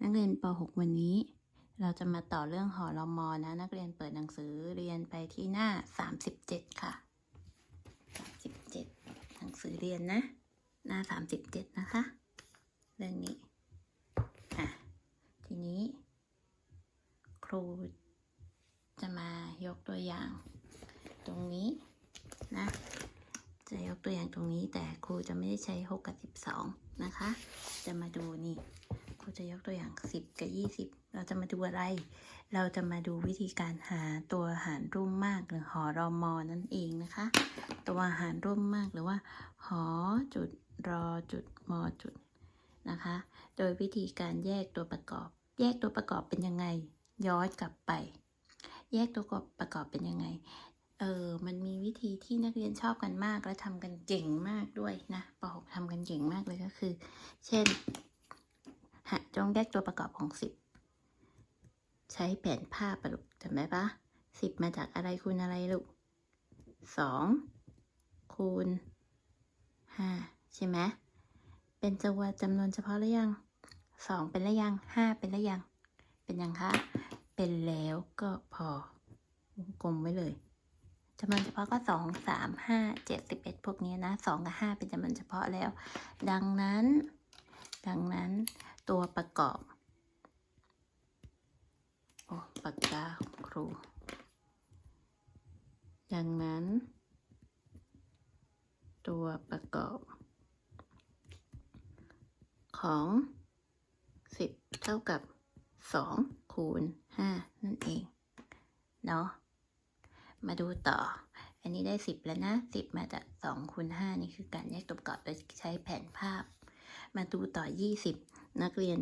นักเรียนป .6 วันนี้ เราจะมาต่อเรื่องหอรมอนะ นักเรียนเปิดหนังสือเรียนไปที่หน้า 37 ค่ะ 37 หนังสือเรียนนะ หน้า 37 นะคะ เรื่องนี้อะทีนี้ ครูจะมายกตัวอย่าง ตรงนี้นะ จะยกตัวอย่างตรงนี้แต่ครูจะไม่ได้ใช้ 6 กับ 12 นะคะ จะมาดูนี่ ครูจะยกตัวอย่าง 10 กับ 20 เราจะมาดูอะไร เราจะมาดูวิธีการหาตัวหารร่วมมากหรือหอรอมอนั่นเองนะคะ ตัวหารร่วมมากหรือว่า หอจุดรอจุดมอจุดนะคะ โดยวิธีการแยกตัวประกอบ แยกตัวประกอบเป็นยังไง ย้อนกลับไป แยกตัวประกอบเป็นยังไง เออ มันมีวิธีที่นักเรียนชอบกันมากและทำกันเก่งมากด้วยนะป .6 ทำกันเก่งมากเลยก็คือ เช่น หาจงแยกตัวประกอบของสิบใช้แผนภาพประลุกจำได้ปะสิบมาจากอะไรคูณอะไรลูกสองคูณห้าใช่ไหมเป็นตัวจำนวนเฉพาะหรือยังสองเป็นแล้วยังห้าเป็นแล้วยัง เป็นยังคะ เป็นแล้วก็พอวงกลมไว้เลยจำนวนเฉพาะก็สองสามห้าเจ็ดสิบเอ็ดพวกนี้นะสองกับห้าเป็นจำนวนเฉพาะแล้ว ดังนั้น ดังนั้น ตัวประกอบ โอ้ปากกาของครู ดังนั้น ตัวประกอบ ของ 10 เท่ากับ 2 คูณ 5 นั่นเอง เนาะมาดูต่อ อันนี้ได้ 10 แล้วนะ 10 มาจาก2คูณ5นี่คือการแยกตัวประกอบโดยใช้แผนภาพ มาดูต่อ 20 นักเรียน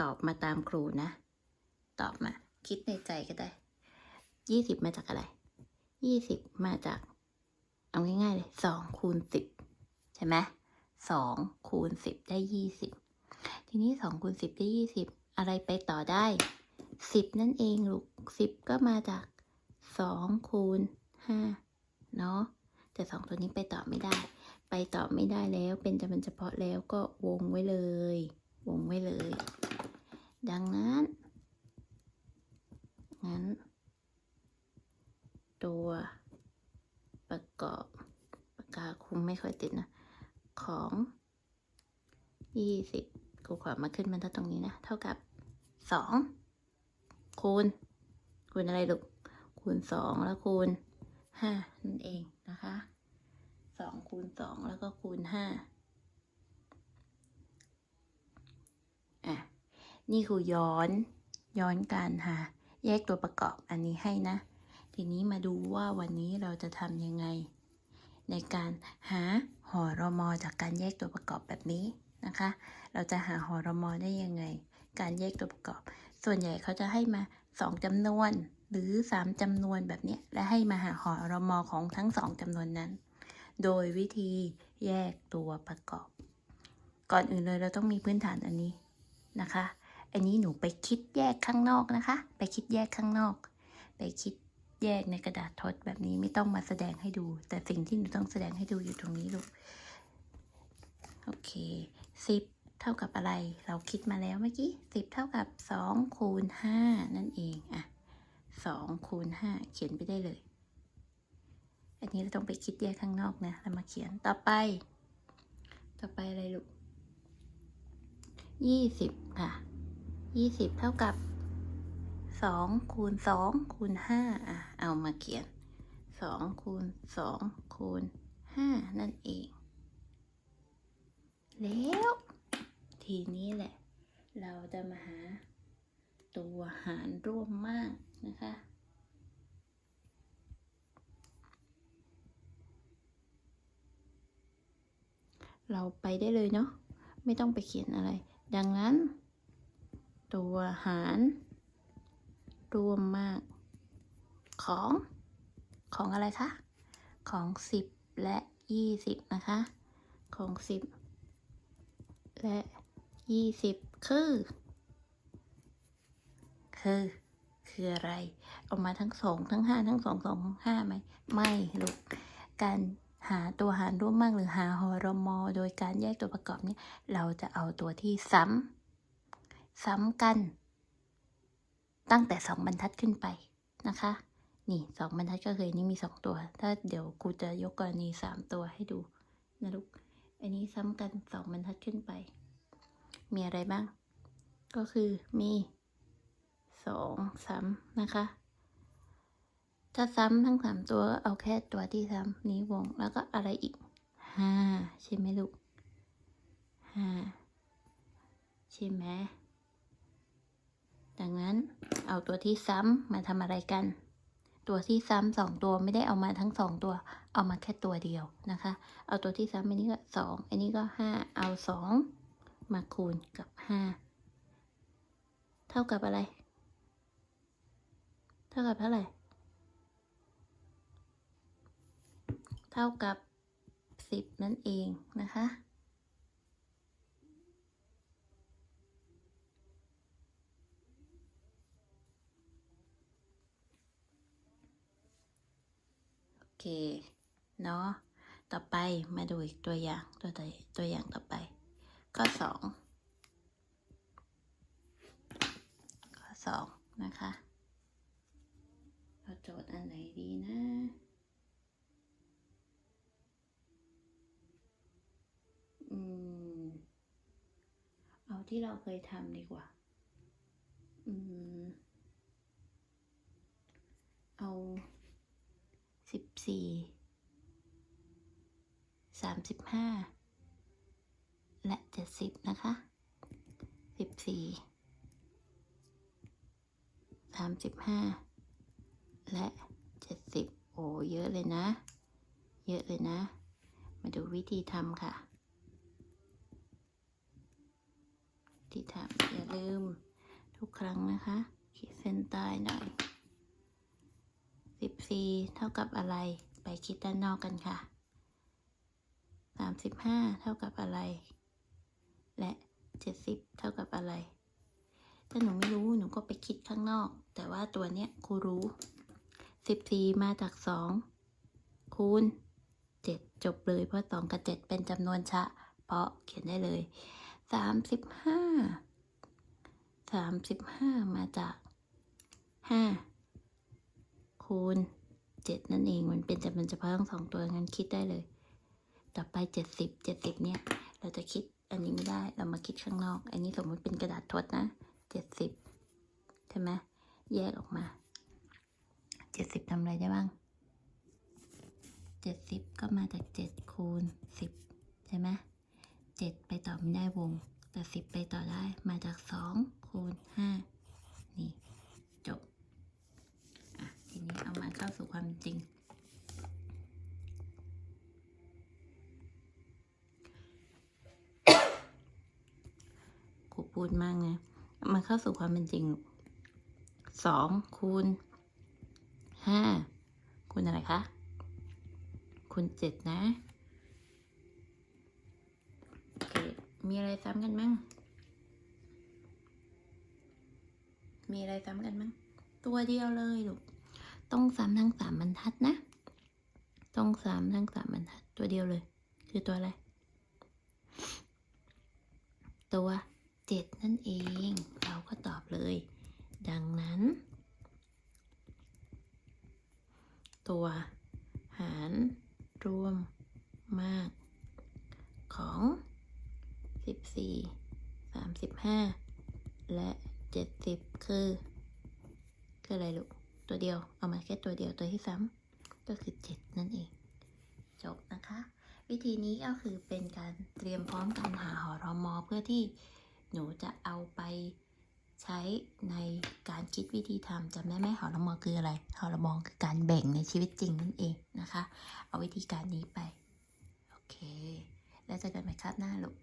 ตอบมาตามครูนะ ตอบมา คิดในใจก็ได้ 20 มาจากอะไร 20 มาจาก เอาง่ายๆเลย2คูณ10 ใช่ไหม2คูณ10 ได้ 20 ทีนี้2คูณ10 ได้ 20 อะไรไปต่อได้ 10 นั่นเองลูก 10 ก็มาจาก2คูณ5เนาะแต่ 2 ตัวนี้ไปต่อไม่ได้ ไปต่อไม่ได้แล้วเป็นจำนวนเฉพาะแล้วก็วงไว้เลย วงไว้เลย ดังนั้นงั้น ตัวประกอบปากกาคุมไม่ค่อยติดนะ ของยี่สิบครูขอมาขึ้นบรรทัดตรงนี้นะ เท่ากับสองคูณ คูณอะไรลูก คูณสองแล้วคูณห้านั่นเองนะคะ สองคูณสองแล้วก็คูณห้าอะ นี่คือย้อนย้อนการหาแยกตัวประกอบอันนี้ให้นะ ทีนี้มาดูว่าวันนี้เราจะทำยังไง ในการหาหอรมอจากการแยกตัวประกอบแบบนี้นะคะ เราจะหาหอรมอได้ยังไง การแยกตัวประกอบ ส่วนใหญ่เขาจะให้มาสองจำนวนหรือสามจำนวนแบบนี้และให้มาหาหอรมอของทั้งสองจำนวนนั้น โดยวิธีแยกตัวประกอบ ก่อนอื่นเลยเราต้องมีพื้นฐานอันนี้นะคะ อันนี้หนูไปคิดแยกข้างนอกนะคะ ไปคิดแยกข้างนอก ไปคิดแยกในกระดาษทดแบบนี้ไม่ต้องมาแสดงให้ดู แต่สิ่งที่หนูต้องแสดงให้ดูอยู่ตรงนี้ลูก โอเคสิบเท่ากับอะไร เราคิดมาแล้วเมื่อกี้สิบเท่ากับสองคูณห้านั่นเอง อะสองคูณห้าเขียนไปได้เลย อันนี้เราต้องไปคิดแยกข้างนอกนะแล้วมาเขียนต่อไป ต่อไปอะไรลูกยี่สิบค่ะยี่สิบเท่ากับสองคูณสองคูณห้าอะ เอามาเขียนสองคูณสองคูณห้านั่นเอง แล้ว ทีนี้แหละ เราจะมาหาตัวหารร่วมมากนะคะ เราไปได้เลยเนาะไม่ต้องไปเขียนอะไร ดังนั้น ตัวหารรวมมาก ของของอะไรคะ ของ 10 และ 20 นะคะ ของ 10 และ 20 คือ คือ คืออะไรเอามาทั้งสองทั้งห้าทั้งสองสองห้าไหม ไม่ลูกการ หาตัวหารร่วมมากหรือหาหอรมอ โดยการแยกตัวประกอบเนี่ยเราจะเอาตัวที่ซ้ำซ้ำกัน ตั้งแต่สองบรรทัดขึ้นไปนะคะ นี่สองบรรทัดก็คือนี้มีสองตัว ถ้าเดี๋ยวครูจะยกกรณีสามตัวให้ดูนะลูกอันนี้ซ้ำกันสองบรรทัดขึ้นไป มีอะไรบ้าง ก็คือมีสองซ้ำนะคะ ถ้าซ้ำทั้งสามตัวก็เอาแค่ตัวที่ซ้ำนี้วงแล้วก็อะไรอีกห้าใช่ไหมลูกห้าใช่ไหมดังนั้นเอาตัวที่ซ้ำมาทำอะไรกัน ตัวที่ซ้ำสองตัวไม่ได้เอามาทั้งสองตัว เอามาแค่ตัวเดียวนะคะ เอาตัวที่ซ้ำอันนี้ก็สองอันนี้ก็ห้าเอาสองมาคูณกับห้าเท่ากับอะไร เท่ากับเท่าไหร่ เท่ากับสิบนั่นเองนะคะ โอเค เนาะ ต่อไปมาดูอีกตัวอย่างตัวตัวอย่างต่อไป ข้อสองข้อสองนะคะเราโจทย์อันไหนดีนะ อืม เอา ที่เราเคยทำดีกว่า อืม เอาสิบสี่สามสิบห้าและเจ็ดสิบนะคะสิบสี่สามสิบห้าและเจ็ดสิบโอ้เยอะเลยนะ เยอะเลยนะ มาดูวิธีทำค่ะ ที่ทำอย่าลืมทุกครั้งนะคะ ขีดเส้นใต้หน่อยสิบสี่เท่ากับอะไร ไปคิดด้านนอกกันค่ะสามสิบห้าเท่ากับอะไร และเจ็ดสิบเท่ากับอะไร ถ้าหนูไม่รู้หนูก็ไปคิดข้างนอก แต่ว่าตัวเนี้ยครูรู้สิบสี่มาจากสองคูณเจ็ดจบเลยเพราะสองกับเจ็ดเป็นจำนวนชะ เพราะเขียนได้เลย สามสิบห้าสามสิบห้ามาจากห้าคูณเจ็ดนั่นเองมันเป็นจำนวนเฉพาะทั้งสองตัวงั้นคิดได้เลย ต่อไปเจ็ดสิบเจ็ดสิบเนี่ย เราจะคิดอันนี้ไม่ได้เรามาคิดข้างนอก อันนี้สมมติเป็นกระดาษทดนะเจ็ดสิบใช่ไหมแยกออกมาเจ็ดสิบทำอะไรได้บ้างเจ็ดสิบก็มาจากเจ็ดคูณสิบใช่ไหม เจ็ดไปต่อไม่ได้วง แต่สิบไปต่อได้มาจากสองคูณห้านี่จบ อะ ทีนี้เอามาเข้าสู่ความจริง กูพูดมากนะมันเข้าสู่ความเป็นจริงสองคูณห้าคูณอะไรคะคูณเจ็ดนะ มีอะไรซ้ำกันมั้ง มีอะไรซ้ำกันมั้ง ตัวเดียวเลยลูก ต้องซ้ำทั้งสามบรรทัดนะ ต้องซ้ำทั้งสามบรรทัด ตัวเดียวเลย คือตัวอะไร ตัวเจ็ดนั่นเอง เราก็ตอบเลย ดังนั้น ตัวหารรวมมากของ 14 35และ70คือ คืออะไรลูก ตัวเดียว เอามาแค่ตัวเดียวตัวที่ซ้ำก็คือ7นั่นเอง จบนะคะ วิธีนี้ก็คือเป็นการเตรียมพร้อมการหาหอรอมอเพื่อที่หนูจะเอาไปใช้ในการคิดวิธีทำจำได้ไหมหอรมอคืออะไรหอรมอคือการแบ่งในชีวิตจริงนั่นเองนะคะ เอาวิธีการนี้ไป โอเค แล้วเจอกันใหม่คราบหน้าลูก